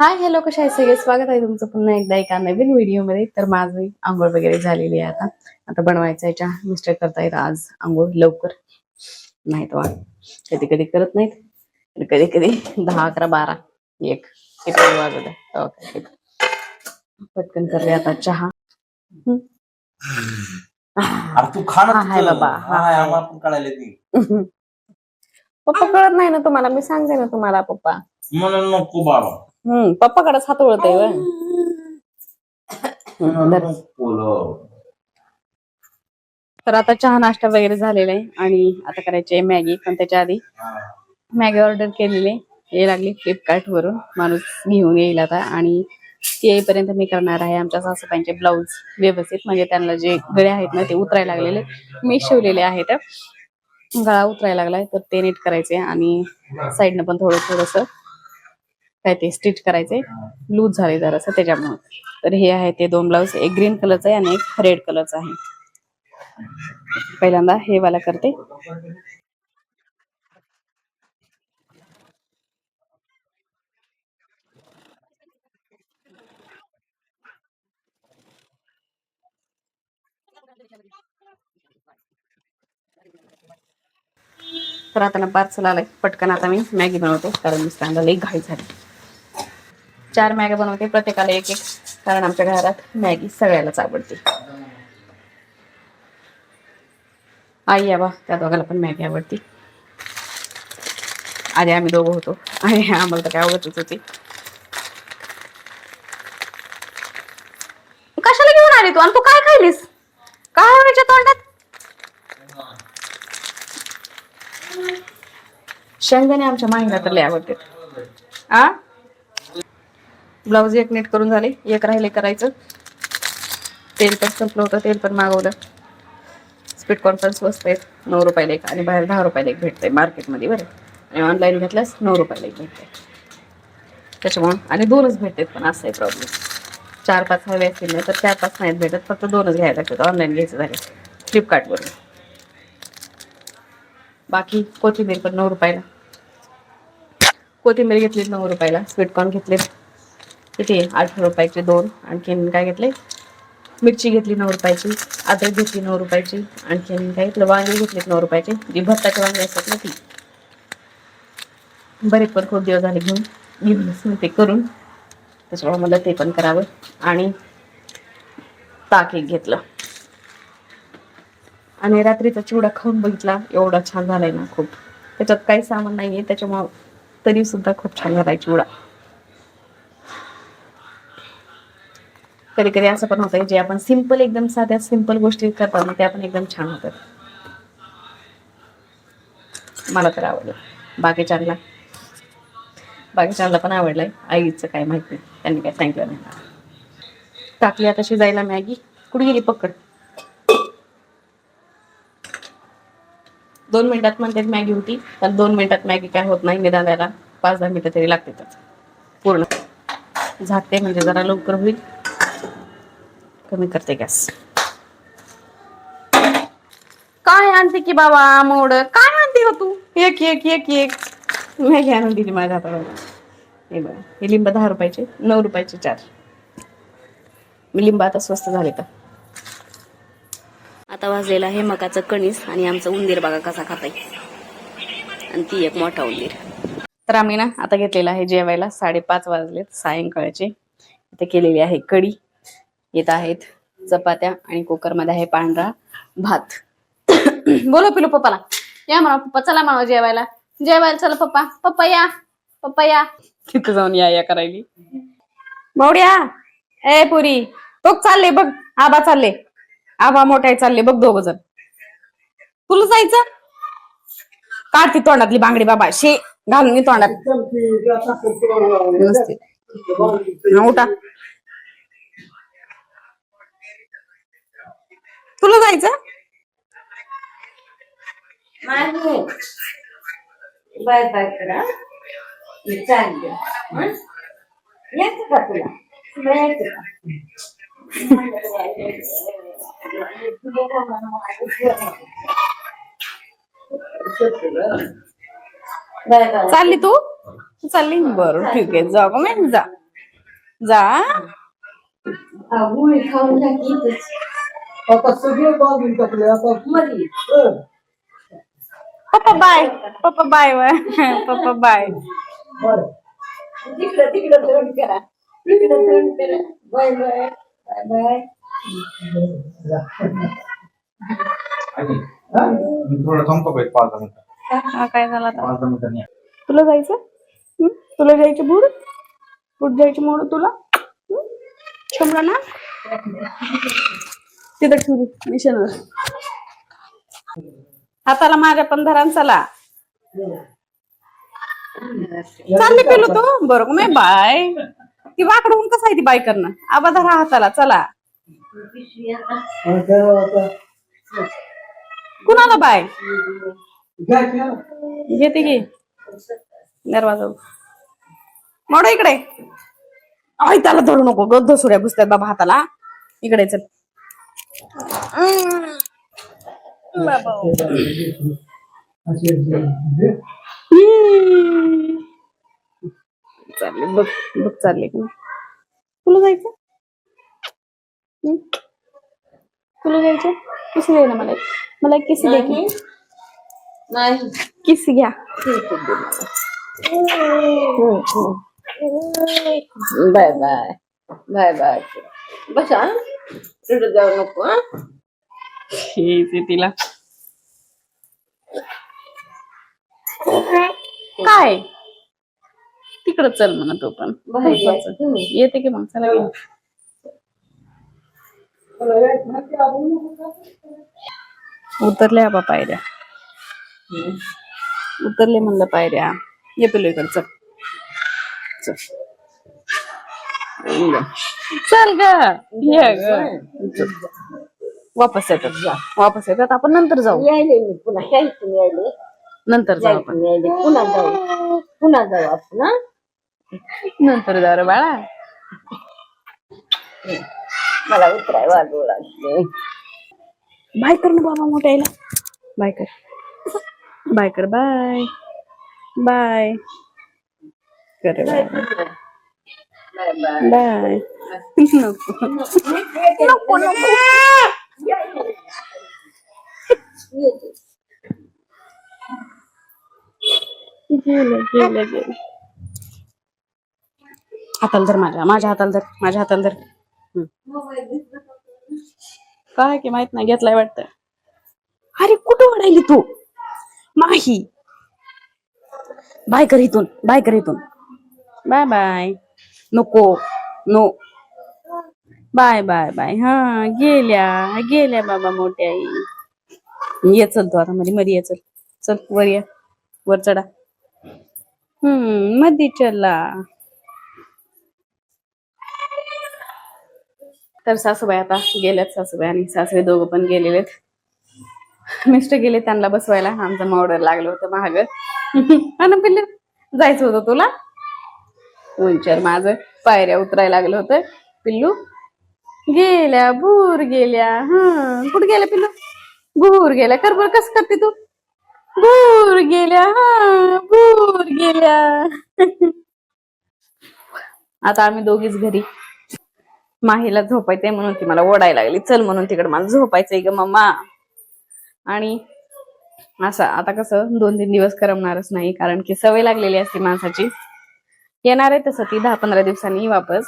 Hi hello कशा आहे सगळे? स्वागत आहे तुमचं पुन्हा एकदा एका नवीन व्हिडिओमध्ये. तर माझी आंघोळ वगैरे झालेली आहे आता. आता बनवायचं आहे चहा. मिस्टर करतायत आज आंघोळ लवकर. नाही तर कधी कधी करत नाहीत. कधी कधी दहा अकरा बारा एक. किती वाजत आहे. पटकन करले आता चहा. तू हाय. बाबा, पप्पा कळत नाही ना तुम्हाला. मी सांगते ना तुम्हाला पप्पा. म्हणून नको बाबा. हम्म पप्पाकडेच हात वळत आहे. तर आता चहा नाश्ता वगैरे झालेला आहे आणि आता करायची आहे मॅगी पण त्याच्या आधी मॅगी ऑर्डर केलेली आहे. ये लागली फ्लिपकार्ट वरून माणूस घेऊन येईल आता आणि ती येईपर्यंत मी करणार आहे. आमच्या सासूबाईंचे ब्लाऊज व्यवस्थित म्हणजे त्यांना जे गळे आहेत ना ते उतरायला लागलेले. मी शिवलेले आहेत. गळा उतरायला लागलाय तर ते नीट करायचे आणि साईडनं पण थोडं थोडस काय ते स्टिच करायचे लूज झाले जरासं त्याच्यामुळे. तर हे आहे ते दोन ब्लाऊज. एक ग्रीन कलरचा आहे आणि एक रेड कलरचा आहे. पहिल्यांदा हे वाला करते. तर आता ना पार्सल आलंय. पटकन आता मी मॅगी बनवते कारण मिस्टरांना एक घाई झाली. चार मॅग्या बनवते प्रत्येकाला एक एक. कारण आमच्या घरात मॅगी सगळ्यालाच आवडते. आई या बा त्या दोघाला पण मॅगी आवडती. आधी आम्ही दोघं होतो. आणि आम्हाला तर काय आवडतच होती. कशाला घेऊन आली तू? आणि तू काय खायलीस? काय व्हायच्या तोंडात? शेंगदाणे आमच्या माहिला तर लय आवडते आ? ब्लाऊज एक नीट करून झाले. एक राहिले करायचं. तेल पण संपलं होतं तेल पण मागवलं. स्पीड कॉन्फरन्स स्वस्त आहेत नऊ रुपयाला एक आणि बाहेर दहा रुपयाला एक भेटतंय मार्केटमध्ये बरं. आणि ऑनलाईन घेतल्यास नऊ रुपयाला एक भेटतंय. त्याच्यामुळं आणि दोनच भेटतात पण असं आहे प्रॉब्लेम चार पाच हवे असतील ना तर चार पाच नाहीत भेटत. फक्त दोनच घ्यायला लागतात. ऑनलाईन घ्यायचं झाले. फ्लिपकार्टवरून बाकी कोथिंबीर पण नऊ रुपयाला. कोथिंबीर घेतलीत नऊ रुपयाला. स्वीटकॉर्न घेतलेत. किती? आठ रुपयाचे दोन. आणखीन काय घेतले? मिरची घेतली नऊ रुपयाची. अद्रक घेतली नऊ रुपयाची. आणखीन काय घेतलं? वांगी घेतली नऊ रुपयाची. जी भत्ताची वांगी असतात ना ती. बरेच पण खूप दिवस झाले घेऊन. घेऊनच मी ते करून. त्याच्यामुळे मला ते पण करावं. आणि ताक एक घेतलं. आणि रात्रीचा चिवडा खाऊन बघितला. एवढा छान झालाय ना खूप. त्याच्यात काही सामान नाही आहे त्याच्यामुळं तरी सुद्धा खूप छान झालाय चिवडा. कधी कधी असं पण होतं जे आपण सिंपल एकदम साध्या सिंपल गोष्टी करतात ना त्या पण एकदम छान होतात. मला तर आवडलं. बागेचानला बागेचानला पण आवडलंय. आईचं काय माहीत नाही. त्यांनी काय सांगितलं नाही. टाकली आता शिजायला मॅगी. कुठे गेली पकड? दोन मिनिटात म्हणतात मॅगी होती. तर दोन मिनिटात मॅगी काय होत नाही निदान द्यायला पाच दहा मिनिटं तरी लागतातच. पूर्ण. झाकते म्हणजे जरा लवकर होईल. कमी करते गॅस. काय आणते की बाबा मोड? काय आणते हो तू? एक एक एक एक. मॅगी आणून दिली माझ्या हातावर. हे बघा हे लिंब दहा रुपयाचे नऊ रुपयाचे चार. मी लिंब आता स्वस्त झाले का? आता वाजलेला आहे मकाचं कणीस आणि आमचं उंदीर बघा कसा खाताय. आणि ती एक मोठा उंदीर. तर आम्ही ना आता घेतलेला आहे जेवायला. साडेपाच वाजलेत सायंकाळचे. इथे केलेली आहे कढी. येत आहेत. चपात्या आणि कुकरमध्ये आहे पांढरा भात. बोलो पिलू पप्पाला. या म्हणा पप्पा चला म्हणा जेवायला. जेवायला चला पप्पा. पप्पा या. पप्पा या. तिथं जाऊन या या करायली. बावड्या ए पुरी. तो चालले बघ. आबा चालले. आबा मोठ्या चालले. बघ दोघ जण. तुला जायचं? काढती तोंडातली बांगडी बाबा. शे घालून मी तोंडात. उठा. तुला जायचं? बाय बाय करा. मी चालले? यायचं का तुला? तुला यायचं का? Bye bye. चालली तू? चालली. बरं ठीक आहे. जा गं मॅम जा. जा. खाऊन. आता सगळे बाजून टाकले आता मधी. हं. पप्पा बाय. पप्पा बाय पप्पा बाय. बरं. तिकडं तिकडं तोंड करा. तिकडं तोंड करा. Bye bye. Bye bye. हा? मी थोडं थांबतो बाई पाच दहा मिनिटं. हा काय झाला आता? पाच दहा मिनिटांनी या. तुला जायचं? हं? तुला जायची बुड बुड जायची मोड तुला? हं? शंभर ना? तिथं ठेवली मिशनवर. हाताला माझ्या पण धरान चला. चालले पेलो तू? बरोबर नाही बाय. ती वाकडून कसं आहे ती बाय करणं? आबा धरा हाताला चला. कुणाला बाय? घेते की. दरवाजा मोड इकडे. आई त्याला धरू नको. गद्ध सुऱ्या घुसतात बाबा हाताला. इकडे चल. चालले बघ बघ चालले की तुला जायचं तुला जायचं किस दे ना मला मला किस दे की नाही किस घ्या बाय बाय बाय बाय बसा तिकडे जाऊ नको तिला काय तिकडं चल म्हणा तो पण. येते की मग चला. घेऊन. मला एक माहिती आपण नको का? उतरले बाबा पायऱ्या. उतरले म्हणलं पायऱ्या. ये पिलो इकडे चल. चल. चल ग. वापस येतात. वापस येतात. आपण नंतर जाऊ. यायले मी पुन्हा. यायचं यायले. नंतर जाऊ आपण यायले. पुन्हा जाऊ. पुन्हा जाऊ आपण हा? नंतर जाऊ रे बाळा. मला उतराय वाजवू लागले. बाय कर ना बाबा मोठ्या आईला बाय कर. बाय कर. बाय. बाय. कर बाय बाय नको नको नको गेलं गेलं गेलं हाताला धर माझ्या माझ्या हाताला धर माझ्या हाताला धर. काय की माहीत नाही घेतलाय वाटतं. अरे कुठं वाढायली तू? माही. बाय कर इथून बाय कर इथून. Bye bye. नको नो. Bye bye bye. हा गेल्या गेल्या बाबा मोठ्या आई. ये चल तू आता मध्ये मध्ये ये चल. चल वर या. वर चढा. हम्ममध्ये चला. तर सासूबाई आता गेल्यात सासूबाई आणि सासरे दोघं पण गेलेले मिस्टर गेले त्यांना बसवायला आमचं मॉर्डर लागलं होतं महाग आणि जायचं होतं तुला? उंचर माझं पायऱ्या उतरायला लागलं होतं. पिल्लू गेल्या भूर गेल्या. हा कुठे गेल्या पिल्लू? भूर गेल्या. कर बरं कसं करते तू? भूर गेल्या हा भूर गेल्या. आता आम्ही दोघीच घरी. माहीला झोपायचंय म्हणून ती मला ओढायला लागली. चल म्हणून तिकडे मला झोपायचंय ग मम्मा. आणि असं आता कसं दोन तीन दिवस करमणारच नाही कारण की सवय लागलेली असते माणसाची. येणार आहे तसं ती दहा पंधरा दिवसांनी वापस.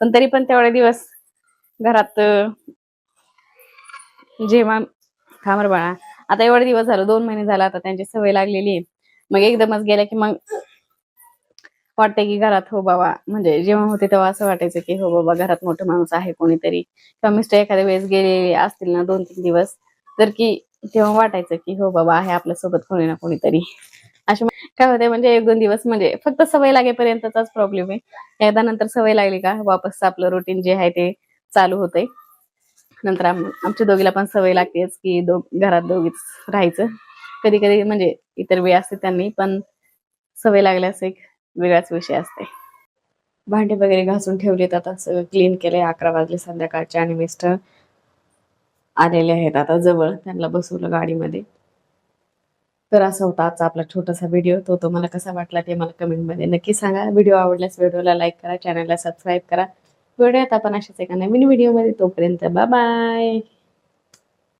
पण तरी पण तेवढे दिवस घरात जेव्हा थांबर बाळा. आता एवढे दिवस झालं दोन महिने झाला आता त्यांची सवय लागलेली आहे. मग एकदमच गेल्या की मग वाटते की घरात हो बाबा म्हणजे जेव्हा होते तेव्हा असं वाटायचं की हो बाबा घरात मोठं माणूस आहे कोणीतरी. किंवा मिस्टर एखाद्या वेळेस गेलेले असतील ना दोन तीन दिवस तर की तेव्हा वाटायचं की हो बाबा आहे आपल्यासोबत कोणी ना कोणीतरी. असे काय होते म्हणजे एक दोन दिवस म्हणजे फक्त सवय लागेपर्यंतचाच प्रॉब्लेम आहे. एकदा नंतर सवय लागली का वापस आपलं रुटीन जे आहे ते चालू होतंय. नंतर आमच्या दोघीला पण सवय लागतेच की दो घरात दोघीच राहायचं. कधी कधी म्हणजे इतर वेळ असते त्यांनी पण सवय लागल्यास एक वेगळाच विषय असते. भांडे वगैरे घासून ठेवलेत आता सगळं क्लीन केलंय अकरा वाजले संध्याकाळचे आणि मिस्टर आलेले आहेत आता जवळ त्यांना बसवलं गाडीमध्ये. तर असा होता आजचा आपला छोटासा व्हिडिओ तो तुम्हाला कसा वाटला ते मला कमेंटमध्ये नक्की सांगा. व्हिडिओ आवडल्यास व्हिडिओला लाईक करा चॅनलला सबस्क्राईब करा. भेटूयात आपण अशाच एका नवीन व्हिडिओमध्ये तोपर्यंत बाय बाय